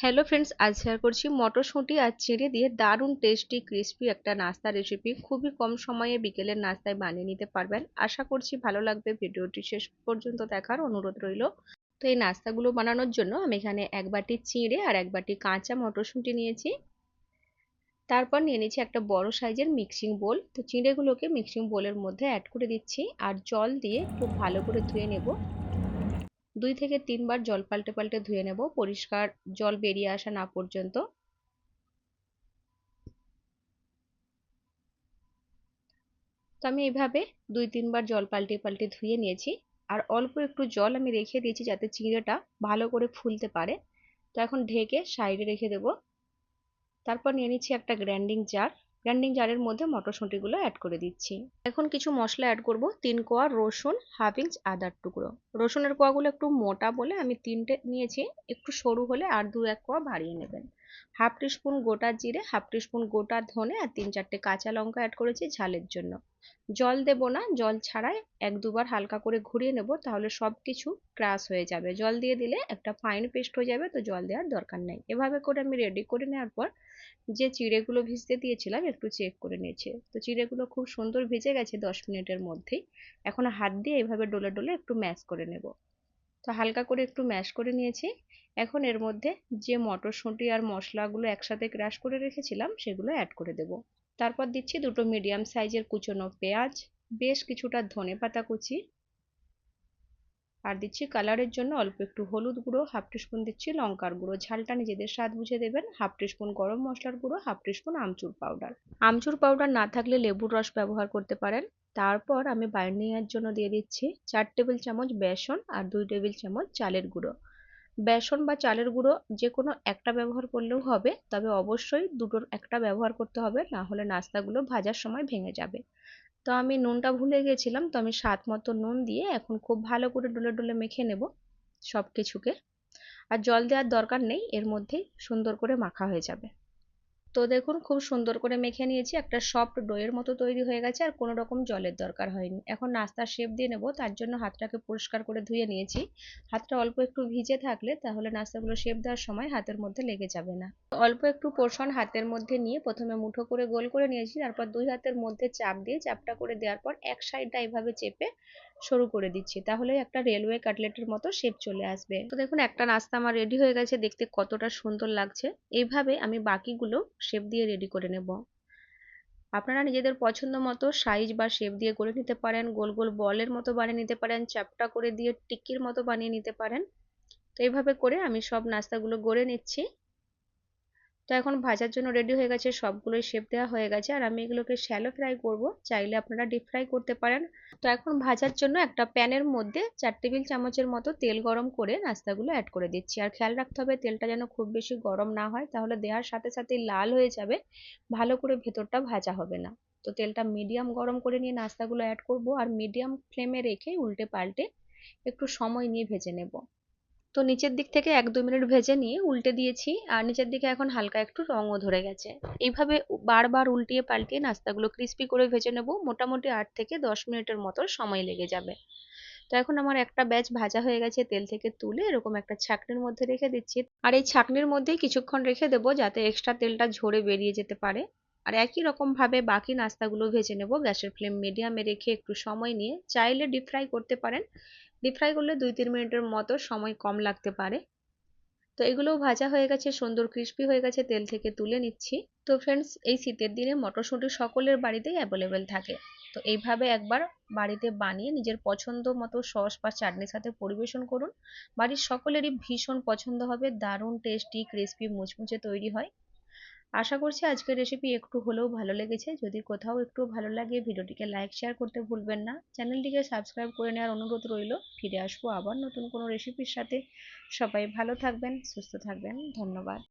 Hello friends আজ share করছি মটরশুঁটি আর চিড়ে দিয়ে দারুণ টেস্টি ক্রিস্পি একটা নাস্তা রেসিপি খুবই কম সময়ে বিকেলের নাস্তায় বানিয়ে নিতে পারবেন। আশা করছি ভালো লাগবে। ভিডিওটি শেষ পর্যন্ত দেখার অনুরোধ রইল। তো এই নাস্তাগুলো বানানোর জন্য আমি এখানে এক বাটি চিঁড়ে আর এক বাটি কাঁচা মটরশুঁটি নিয়েছি। তারপর নিয়ে নিচ্ছি একটা বড় সাইজের মিক্সিং বোল তো চিঁড়েগুলোকে মিক্সিং বোলের মধ্যে অ্যাড করে দিচ্ছি। আর জল দিয়ে খুব ভালো করে ধুয়ে নেব। দুই থেকে তিনবার জল পাল্টে পাল্টে ধুয়ে নেব। পরিষ্কার জল বেরিয়ে আসা না পর্যন্ত। তো আমি এভাবে দুই তিনবার জল পাল্টে পাল্টে ধুয়ে নিয়েছি। আর অল্প একটু জল আমি রেখে দিয়েছি যাতে চিঁড়েটা ভালো করে ফুলতে পারে। তো এখন ঢেকে সাইডে রেখে দেব। তারপর নিয়ে নিচ্ছি একটা গ্র্যান্ডিং জার। গ্রাইন্ডিং জারের মধ্যে মটরশুঁটিগুলো অ্যাড করে দিচ্ছি। এখন কিছু মশলা অ্যাড করব, তিন কোয়া রসুন হাফ ইঞ্চ আদার টুকরো। রসুনের কোয়াগুলো একটু মোটা বলে আমি তিনটে নিয়েছি, একটু সরু হলে আর দু এক কোয়া বাড়িয়ে নেবেন। হাফ টিস্পুন গোটা জিরে, হাফ টিস্পুন গোটা ধনে আর তিন চারটে কাঁচা লঙ্কা অ্যাড করেছি ঝালের জন্য। জল দেব না, জল ছাড়াই এক দুবার হালকা করে ঘুরিয়ে নেব তাহলে সব কিছু ক্রাশ হয়ে যাবে। জল দিয়ে দিলে একটা ফাইন পেস্ট হয়ে যাবে, তো জল দেওয়ার দরকার নেই। এভাবে করে আমি রেডি করে নেওয়ার পর যে চিড়েগুলো ভিজতে দিয়েছিলাম একটু চেক করে নিয়েছি। তো চিড়েগুলো খুব সুন্দর ভিজে গেছে দশ মিনিটের মধ্যেই। এখন হাত দিয়ে এভাবে ডলে ডলে একটু ম্যাশ করে নেব। তো হালকা করে একটু ম্যাশ করে নিয়েছি। এখন এর মধ্যে যে মটরশুঁটি আর মশলাগুলো একসাথে ক্রাশ করে রেখেছিলাম, সেগুলো অ্যাড করে দেব। তারপর দিচ্ছি দুটো মিডিয়াম সাইজের কুচনো পেঁয়াজ, বেশ কিছুটা ধনে পাতা কুচি। আর দিচ্ছি কালারের জন্য অল্প একটু হলুদ গুঁড়ো হাফ টিস্পুন দিচ্ছি লঙ্কার গুঁড়ো। ঝালটা নিজেদের স্বাদ বুঝে দেবেন। হাফ টিস্পুন গরম মশলার গুঁড়ো half teaspoon amchur powder amchur powder না থাকলে লেবুর রস ব্যবহার করতে পারেন। তারপর আমি বাইন্ডিংয়ের জন্য দিয়ে দিচ্ছি চার টেবিল চামচ বেসন আর দুই টেবিল চামচ চালের গুঁড়ো। বেসন বা চালের গুঁড়ো যে কোনো একটা ব্যবহার করলেও হবে, তবে অবশ্যই দুটোর একটা ব্যবহার করতে হবে, না হলে নাস্তাগুলো ভাজার সময় ভেঙে যাবে। তো আমি নুনটা ভুলে গেছিলাম, তো আমি স্বাদ মতো নুন দিয়ে এখন খুব ভালো করে ডলে ডলে মেখে নেব সব কিছুকে আর জল দেওয়ার দরকার নেই, এর মধ্যেই সুন্দর করে মাখা হয়ে যাবে। তো দেখুন, খুব সুন্দর করে মেখে নিয়েছি। একটা সফট ডোয়ের মতো তৈরি হয়ে গেছে আর কোনো রকম জলের দরকার হয়নি। এখন নাস্তার শেপ দিয়ে নেব, তার জন্য হাতটাকে পরিষ্কার করে ধুয়ে নিয়েছি। হাতটা অল্প একটু ভিজে থাকলে তাহলে নাস্তাগুলো শেপ দেওয়ার সময় হাতের মধ্যে লেগে যাবে না। অল্প একটু পোর্শন হাতের মধ্যে নিয়ে প্রথমে মুঠো করে গোল করে নিয়েছি, তারপর দুই হাতের মধ্যে চাপ দিয়ে চাপটা করে দেওয়ার পর এক সাইডটা এইভাবে চেপে সরু করে দিচ্ছি। তাহলে একটা রেলওয়ে কাটলেটের মতো শেপ চলে আসবে। তো দেখুন, একটা নাস্তা আমার রেডি হয়ে গেছে। দেখতে কতটা সুন্দর লাগছে। এইভাবে আমি বাকিগুলো শেপ দিয়ে রেডি করে নেব। আপনারা নিজেদের পছন্দ মতো সাইজ বা শেপ দিয়ে করে নিতে পারেন। গোল গোল বলের মতো বানিয়ে নিতে পারেন। চাপটা করে দিয়ে টিক্কির মতো বানিয়ে নিতে পারেন। তো এইভাবে করে আমি সব নাস্তাগুলো গড়ে নিচ্ছি। তো এখন ভাজার জন্য রেডি হয়ে গেছে, সবগুলোই শেপ দেওয়া হয়ে গেছে। আর আমি এগুলোকে শ্যালো ফ্রাই করব, চাইলে আপনারা ডিপ ফ্রাই করতে পারেন। তো এখন ভাজার জন্য একটা প্যানের মধ্যে চার টেবিল চামচের মতো তেল গরম করে নাস্তাগুলো অ্যাড করে দিচ্ছি। আর খেয়াল রাখতে হবে তেলটা যেন খুব বেশি গরম না হয়, তাহলে দেওয়ার সাথে সাথে লাল হয়ে যাবে। ভালো করে ভেতরটা ভাজা হবে না। তো তেলটা মিডিয়াম গরম করে নিয়ে নাস্তাগুলো অ্যাড করব। আর মিডিয়াম ফ্লেমে রেখে উল্টে পাল্টে একটু সময় নিয়ে ভেজে নেব। তো নিচের দিক থেকে এক দু মিনিট ভেজে নিয়ে উল্টে দিয়েছি আর নিচের দিকে এখন হালকা একটু রঙও ধরে গেছে। এইভাবে বারবার উল্টিয়ে পাল্টিয়ে নাস্তাগুলো ক্রিস্পি করে ভেজে নেব। মোটামুটি আট থেকে দশ মিনিটের মতো সময় লেগে যাবে। তো এখন আমার একটা ব্যাচ ভাজা হয়ে গেছে, তেল থেকে তুলে এরকম একটা ছাকনির মধ্যে রেখে দিচ্ছি। আর এই ছাকনির মধ্যেই কিছুক্ষণ রেখে দেবো যাতে এক্সট্রা তেলটা ঝরে বেরিয়ে যেতে পারে। আর একই রকম ভাবে বাকি নাস্তাগুলো ভেজে নেব। গ্যাসের ফ্লেম মিডিয়ামে রেখে একটু সময় নিয়ে। চাইলে ডিপ ফ্রাই করতে পারেন। ডিপ ফ্রাই করলে দুই তিন মিনিটের মতো সময় কম লাগতে পারে। তো এগুলোও ভাজা হয়ে গেছে, সুন্দর ক্রিস্পি হয়ে গেছে, তেল থেকে তুলে নিচ্ছি। তো ফ্রেন্ডস এই শীতের দিনে মটরশুঁটি সকলের বাড়িতেই অ্যাভেলেবেল থাকে। তো এইভাবে একবার বাড়িতে বানিয়ে নিজের পছন্দ মতো সস বা চাটনির সাথে পরিবেশন করুন। বাড়ির সকলেরই ভীষণ পছন্দ হবে, দারুণ টেস্টি ক্রিস্পি মুচমুচে তৈরি হয়। আশা করছি আজকের রেসিপি একটু হলেও ভালো লেগেছে। যদি কোথাও একটু ভালো লাগে ভিডিওটিকে লাইক শেয়ার করতে ভুলবেন না। চ্যানেলটিকে সাবস্ক্রাইব করে নেওয়ার অনুরোধ রইল। ফিরে আসব আবার নতুন কোনো রেসিপির সাথে। সবাই ভালো থাকবেন, সুস্থ থাকবেন। ধন্যবাদ।